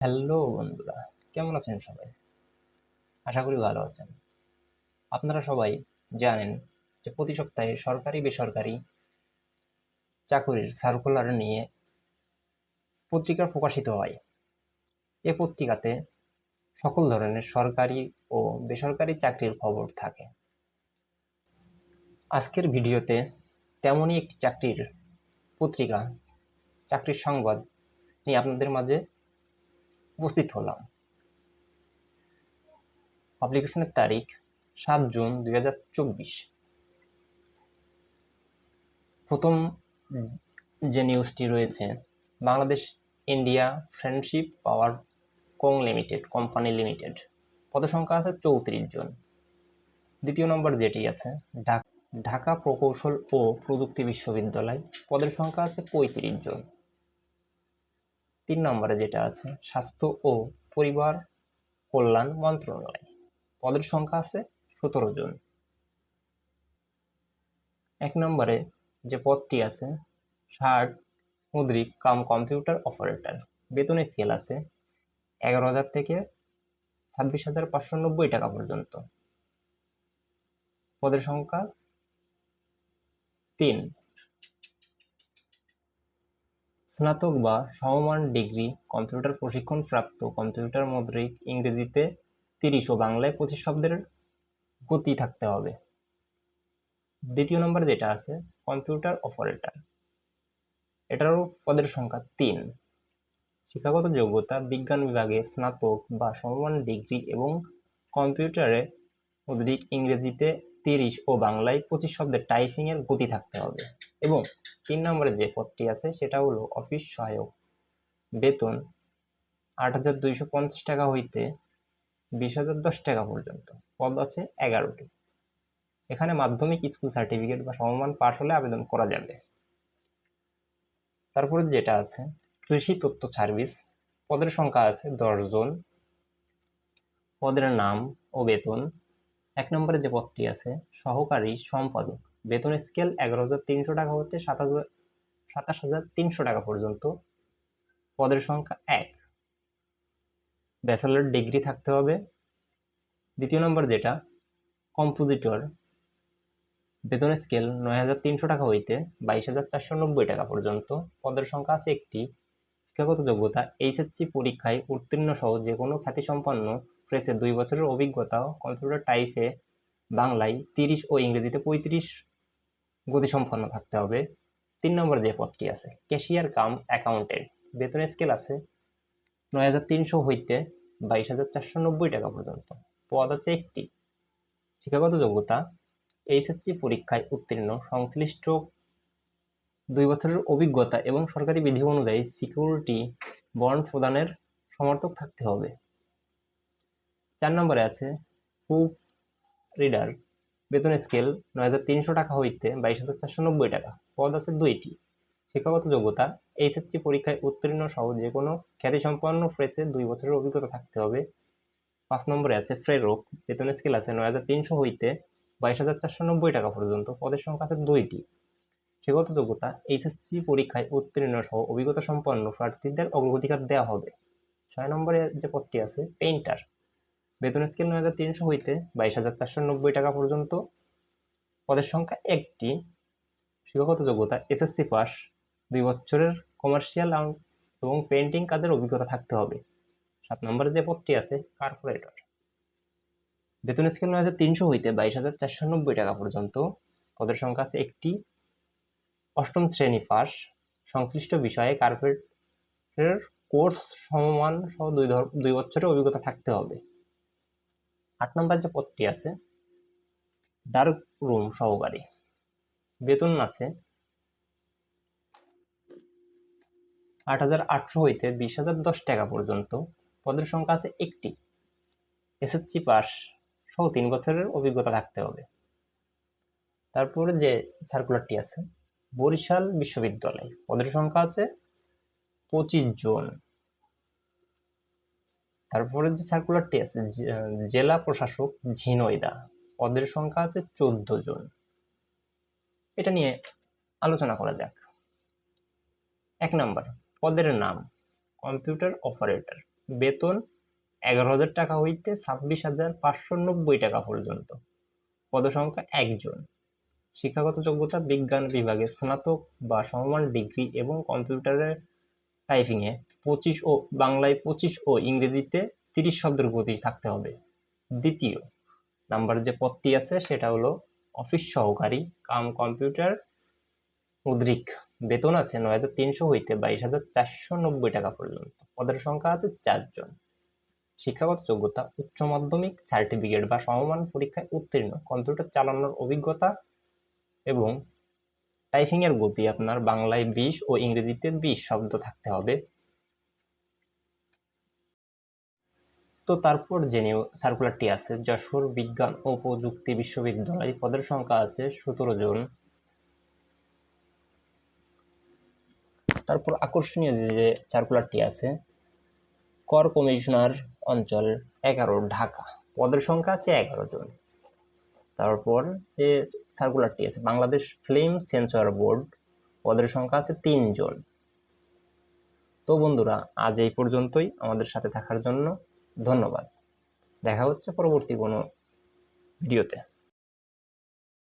Hello বন্ধুরা, কেমন আছেন সবাই? আশা করি ভালো আছেন। আপনারা সবাই জানেন যে প্রতি সপ্তাহে সরকারি বেসরকারি চাকুরির সার্কুলার নিয়ে পত্রিকা প্রকাশিত হয়। এ পত্রিকাতে সকল ধরনের সরকারি ও বেসরকারি চাকরির খবর থাকে। আজকের ভিডিওতে তেমনই একটি চাকরির পত্রিকা, চাকরির সংবাদ নিয়ে আপনাদের মাঝে উপস্থিত হলাম। পাবলিকেশনের তারিখ, সাত জুন দুই হাজার চব্বিশ। প্রথম যে নিউজটি রয়েছে, বাংলাদেশ ইন্ডিয়া ফ্রেন্ডশিপ পাওয়ার কং লিমিটেড, কোম্পানি লিমিটেড। পদসংখ্যা আছে চৌত্রিশ জন। দ্বিতীয় নম্বর যেটি আছে, ঢাকা ঢাকা প্রকৌশল ও প্রযুক্তি বিশ্ববিদ্যালয়, পদের সংখ্যা আছে পঁয়ত্রিশ জন। তিন নম্বরে যেটা আছে, স্বাস্থ্য ও পরিবার কল্যাণ মন্ত্রণালয়। পদের সংখ্যা আছে সতেরো জন। এক নম্বরে যে পদটি আছে, ষাট মুদ্রিক কাম কম্পিউটার অপারেটর। বেতন স্কেল আছে এগারো হাজার থেকে ছাব্বিশ হাজার পাঁচশো নব্বই টাকা পর্যন্ত। পদের সংখ্যা তিন। স্নাতক বা সমমান ডিগ্রি কম্পিউটার প্রশিক্ষণপ্রাপ্ত কম্পিউটার মুদ্রিক ইংরেজিতে তিরিশ ও বাংলায় পঁচিশ শব্দের গতি থাকতে হবে। দ্বিতীয় নম্বর যেটা আছে, কম্পিউটার অপারেটর। এটারও পদের সংখ্যা তিন। শিক্ষাগত যোগ্যতা বিজ্ঞান বিভাগে স্নাতক বা সমমান ডিগ্রি এবং কম্পিউটারে মুদ্রিক ইংরেজিতে তিরিশ ও বাংলায় পঁচিশ শব্দের টাইপিং এর গতি থাকতে হবে। এবং তিন নম্বরে যে পদটি আছে, সেটা হলো অফিস সহায়ক। বেতন আট হাজার দুইশো পঞ্চাশ টাকা হইতে বিশ হাজার দশ টাকা পর্যন্ত। পদ আছে এগারোটি। এখানে মাধ্যমিক স্কুল সার্টিফিকেট বা সমমান পাশ হলে আবেদন করা যাবে। তারপরে যেটা আছে, কৃষি তথ্য সার্ভিস পদের সংখ্যা আছে দশজন পদের নাম ও বেতন এক নম্বরে যে পদটি আছে, সহকারী সম্পাদক। বেতন স্কেল এগারো হাজার তিনশো টাকা হতে সাত হাজার, সাতাশ হাজার তিনশো টাকা পর্যন্ত। পদের সংখ্যা এক। ব্যাচেলর ডিগ্রি থাকতে হবে। দ্বিতীয় নম্বর যেটা, কম্পোজিটর। বেতন স্কেল নয় হাজার তিনশো টাকা হইতে বাইশ হাজার চারশো নব্বই টাকা পর্যন্ত। পদের সংখ্যা আছে একটি। শিক্ষাগত যোগ্যতা, এইচএসসি পরীক্ষায় উত্তীর্ণ সহ যে কোনো খ্যাতিসম্পন্ন প্রেসে দুই বছরের অভিজ্ঞতা কম্পিউটার টাইপে বাংলায় তিরিশ ও ইংরেজিতে পঁয়ত্রিশ গতিসম্পন্ন থাকতে হবে। তিন নম্বর যে পদটি আছে, ক্যাশিয়ার কাম অ্যাকাউন্টেন্ট। বেতন স্কেল আছে নয় হাজার তিনশো হইতে বাইশ হাজার চারশো নব্বই টাকা পর্যন্ত। পদ আছে একটি, শিক্ষাগত যোগ্যতা, এইচএসসি পরীক্ষায় উত্তীর্ণ, সংশ্লিষ্ট দুই বছরের অভিজ্ঞতা এবং সরকারি বিধি অনুযায়ী সিকিউরিটি বন্ড প্রদানের সমর্থক থাকতে হবে। চার নম্বরে আছে প্রুফ রিডার। বেতন স্কেল নয় হাজার তিনশো টাকা হইতে বাইশ হাজার চারশো নব্বই টাকা। পদ আছে দুইটি। শিক্ষাগত যোগ্যতা, এইচএসসি পরীক্ষায় উত্তীর্ণ সহ যে কোনো খ্যাতিসম্পন্ন ফ্রেসে দুই বছরের অভিজ্ঞতা থাকতে হবে। পাঁচ নম্বরে আছে প্রেরক। বেতন স্কেল আছে নয় হাজার তিনশো হইতে বাইশ হাজার চারশো নব্বই টাকা পর্যন্ত। পদের সংখ্যা আছে দুইটি। শিক্ষাগত যোগ্যতা, এইচএসসি পরীক্ষায় উত্তীর্ণ সহ অভিজ্ঞতা সম্পন্ন প্রার্থীদের অগ্রাধিকার দেওয়া হবে। ছয় নম্বরে যে পদটি আছে, পেইন্টার। বেতন স্কেল নয় হাজার তিনশো হইতে বাইশ হাজার চারশো নব্বই টাকা পর্যন্ত। পদের সংখ্যা একটি। শিক্ষাগত যোগ্যতা এসএসসি পাস দুই বছরের কমার্শিয়াল এবং পেন্টিং কাজের অভিজ্ঞতা থাকতে হবে। সাত নম্বরে যে পদটি আছে কার্পোরেটর বেতন স্কেল নয় হাজার তিনশো হইতে বাইশ হাজার চারশো নব্বই টাকা পর্যন্ত। পদের সংখ্যা আছে একটি। অষ্টম শ্রেণি পাস সংশ্লিষ্ট বিষয়ে কার্পোরেটের কোর্স সমমান সহ দুই দুই বছরের অভিজ্ঞতা থাকতে হবে। আট নম্বর যে পদটি আছে ডার্ক রুম সহকারী। বেতন আছে আট হাজার আটশো হইতে বিশ হাজার দশ টাকা পর্যন্ত। পদের সংখ্যা আছে একটি। এসএসসি পাস সহ তিন বছরের অভিজ্ঞতা থাকতে হবে। তারপরে যে সার্কুলারটি আছে, বরিশাল বিশ্ববিদ্যালয়। পদের সংখ্যা আছে পঁচিশ জন। তারপরে যে সার্কুলারটি আছে জেলা প্রশাসক ঝিনইদা, পদের সংখ্যা আছে চোদ্দ জন। এটা নিয়ে আলোচনা করা যাক। এক নাম্বার, পদের নাম কম্পিউটার অপারেটর বেতন এগারো হাজার টাকা হইতে ছাব্বিশ হাজার পাঁচশো নব্বই টাকা পর্যন্ত। পদসংখ্যা একজন শিক্ষাগত যোগ্যতা বিজ্ঞান বিভাগে স্নাতক বা সমমান ডিগ্রি এবং কম্পিউটারের টাইপিংয়ে পঁচিশ ও, বাংলায় পঁচিশ ও ইংরেজিতে তিরিশ শব্দের গতি থাকতে হবে। দ্বিতীয়, নাম্বার যে পদটি আছে সেটা হলো অফিস সহকারী, কাম কম্পিউটার মুদ্রিক বেতন আছে নয় হাজার তিনশো হইতে বাইশ হাজার চারশো নব্বই টাকা পর্যন্ত। পদের সংখ্যা আছে চারজন। শিক্ষাগত যোগ্যতা, উচ্চ মাধ্যমিক সার্টিফিকেট বা সমমান পরীক্ষায় উত্তীর্ণ, কম্পিউটার চালানোর অভিজ্ঞতা এবং টাইপিং এর গতি আপনার বাংলায় বিশ ও ইংরেজিতে বিশ শব্দ থাকতে হবে। তো তারপর নিউ সার্কুলারটি আছে। যশোর বিজ্ঞান ও প্রযুক্তি বিশ্ববিদ্যালয় পদের সংখ্যা আছে সতেরো জন। তারপর আকর্ষণীয় যে সার্কুলারটি আছে, কর কমিশনার অঞ্চল এগারো, ঢাকা। পদের সংখ্যা আছে এগারো জন। তারপর যে সার্কুলারটি আছে, বাংলাদেশ ফিল্ম সেন্সর বোর্ড পদের সংখ্যা আছে তিনজন। তো বন্ধুরা, আজ এই পর্যন্তই। আমাদের সাথে থাকার জন্য ধন্যবাদ। দেখা হচ্ছে পরবর্তী কোনো ভিডিওতে।